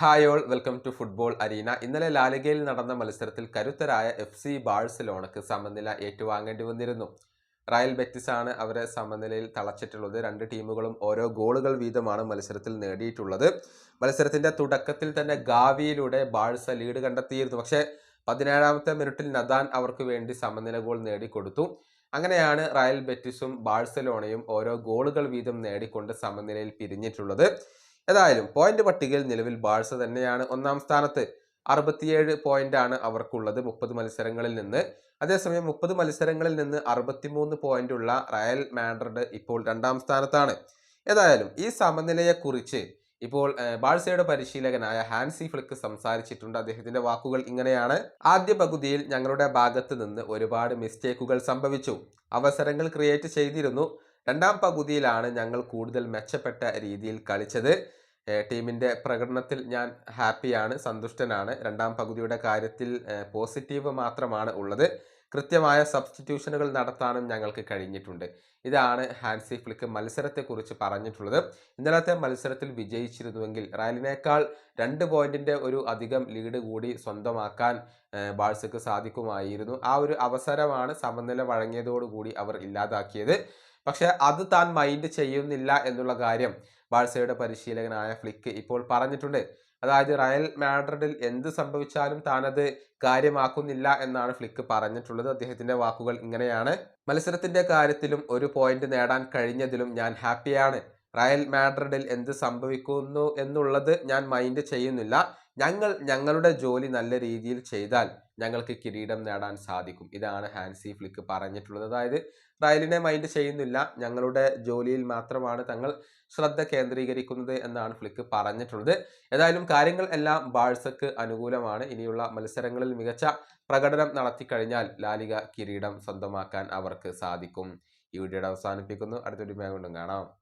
Hi all welcome to football arena. ഇന്നലെ ലാലിഗയിൽ നടന്ന മത്സരത്തിൽ കരുത്തരായ എഫ് സി ബാഴ്സലോണക്ക് സമനില ഏറ്റുവാങ്ങേണ്ടി വന്നിരുന്നു. റയൽ ബെറ്റിസാണ് അവരെ സമനിലയിൽ തളച്ചിട്ടുള്ളത്. രണ്ട് ടീമുകളും ഓരോ ഗോളുകൾ വീതമാണ് മത്സരത്തിൽ നേടിയിട്ടുള്ളത്. മത്സരത്തിന്റെ തുടക്കത്തിൽ തന്നെ ഗാവിയിലൂടെ ബാഴ്സ ലീഡ് കണ്ടെത്തിയിരുന്നു. പക്ഷേ പതിനേഴാമത്തെ മിനിറ്റിൽ നദാൻ അവർക്ക് വേണ്ടി സമനില ഗോൾ നേടിക്കൊടുത്തു. അങ്ങനെയാണ് റയൽ ബെറ്റിസും ബാഴ്സലോണയും ഓരോ ഗോളുകൾ വീതം നേടിക്കൊണ്ട് സമനിലയിൽ പിരിഞ്ഞിട്ടുള്ളത്. ഏതായാലും പോയിന്റ് പട്ടികയിൽ നിലവിൽ ബാഴ്സ തന്നെയാണ് ഒന്നാം സ്ഥാനത്ത്. അറുപത്തിയേഴ് പോയിന്റ് ആണ് അവർക്കുള്ളത് മുപ്പത് മത്സരങ്ങളിൽ നിന്ന്. അതേസമയം മുപ്പത് മത്സരങ്ങളിൽ നിന്ന് അറുപത്തിമൂന്ന് പോയിന്റ് ഉള്ള റയൽ മാഡ്രിഡ് ഇപ്പോൾ രണ്ടാം സ്ഥാനത്താണ്. ഏതായാലും ഈ സമനിലയെക്കുറിച്ച് ഇപ്പോൾ ബാഴ്സയുടെ പരിശീലകനായ ഹാൻസി ഫ്ലിക്ക് സംസാരിച്ചിട്ടുണ്ട്. അദ്ദേഹത്തിന്റെ വാക്കുകൾ ഇങ്ങനെയാണ്. ആദ്യ പകുതിയിൽ ഞങ്ങളുടെ ഭാഗത്ത് നിന്ന് ഒരുപാട് മിസ്റ്റേക്കുകൾ സംഭവിച്ചു. അവസരങ്ങൾ ക്രിയേറ്റ് ചെയ്തിരുന്നു. രണ്ടാം പകുതിയിലാണ് ഞങ്ങൾ കൂടുതൽ മെച്ചപ്പെട്ട രീതിയിൽ കളിച്ചത്. ടീമിന്റെ പ്രകടനത്തിൽ ഞാൻ ഹാപ്പിയാണ് സന്തുഷ്ടനാണ്. രണ്ടാം പകുതിയുടെ കാര്യത്തിൽ പോസിറ്റീവ് മാത്രമാണ് ഉള്ളത്. കൃത്യമായ സബ്സ്റ്റിറ്റ്യൂഷനുകൾ നടത്താനും ഞങ്ങൾക്ക് കഴിഞ്ഞിട്ടുണ്ട്. ഇതാണ് ഹാൻസി ഫ്ലിക്ക് മത്സരത്തെക്കുറിച്ച് പറഞ്ഞിട്ടുള്ളത്. ഇന്നലത്തെ മത്സരത്തിൽ വിജയിച്ചിരുന്നുവെങ്കിൽ റയലിനേക്കാൾ രണ്ട് പോയിന്റിന്റെ ഒരു അധികം ലീഡ് കൂടി സ്വന്തമാക്കാൻ ബാഴ്സക്ക് സാധിക്കുമായിരുന്നു. ആ ഒരു അവസരമാണ് സമനില വഴങ്ങിയതോടുകൂടി അവർ ഇല്ലാതാക്കിയത്. പക്ഷെ അത് താൻ മൈൻഡ് ചെയ്യുന്നില്ല എന്നുള്ള കാര്യം ബാഴ്സയുടെ പരിശീലകനായ ഫ്ലിക്ക് ഇപ്പോൾ പറഞ്ഞിട്ടുണ്ട്. അതായത് റയൽ മാഡ്രിഡിൽ എന്ത് സംഭവിച്ചാലും താനത് കാര്യമാക്കുന്നില്ല എന്നാണ് ഫ്ലിക്ക് പറഞ്ഞിട്ടുള്ളത്. അദ്ദേഹത്തിന്റെ വാക്കുകൾ ഇങ്ങനെയാണ്. മത്സരത്തിന്റെ കാര്യത്തിലും ഒരു പോയിന്റ് നേടാൻ കഴിഞ്ഞതിലും ഞാൻ ഹാപ്പിയാണ് റയൽ മാഡ്രിഡിൽ എന്ത് സംഭവിക്കുന്നു എന്നുള്ളത് ഞാൻ മൈൻഡ് ചെയ്യുന്നില്ല. ഞങ്ങൾ ഞങ്ങളുടെ ജോലി നല്ല രീതിയിൽ ചെയ്താൽ ഞങ്ങൾക്ക് കിരീടം നേടാൻ സാധിക്കും. ഇതാണ് ഹാൻസി ഫ്ലിക്ക് പറഞ്ഞിട്ടുള്ളത്. അതായത് റയലിനെ മൈൻഡ് ചെയ്യുന്നില്ല. ഞങ്ങളുടെ ജോലിയിൽ മാത്രമാണ് തങ്ങൾ ശ്രദ്ധ കേന്ദ്രീകരിക്കുന്നത് എന്നാണ് ഫ്ലിക്ക് പറഞ്ഞിട്ടുള്ളത്. ഏതായാലും കാര്യങ്ങൾ എല്ലാം ബാഴ്സക്ക് അനുകൂലമാണ്. ഇനിയുള്ള മത്സരങ്ങളിൽ മികച്ച പ്രകടനം നടത്തിക്കഴിഞ്ഞാൽ ലാലിക കിരീടം സ്വന്തമാക്കാൻ അവർക്ക് സാധിക്കും. ഈ വീഡിയോയുടെ അവസാനിപ്പിക്കുന്നു. അടുത്തൊരു കൊണ്ടും കാണാം.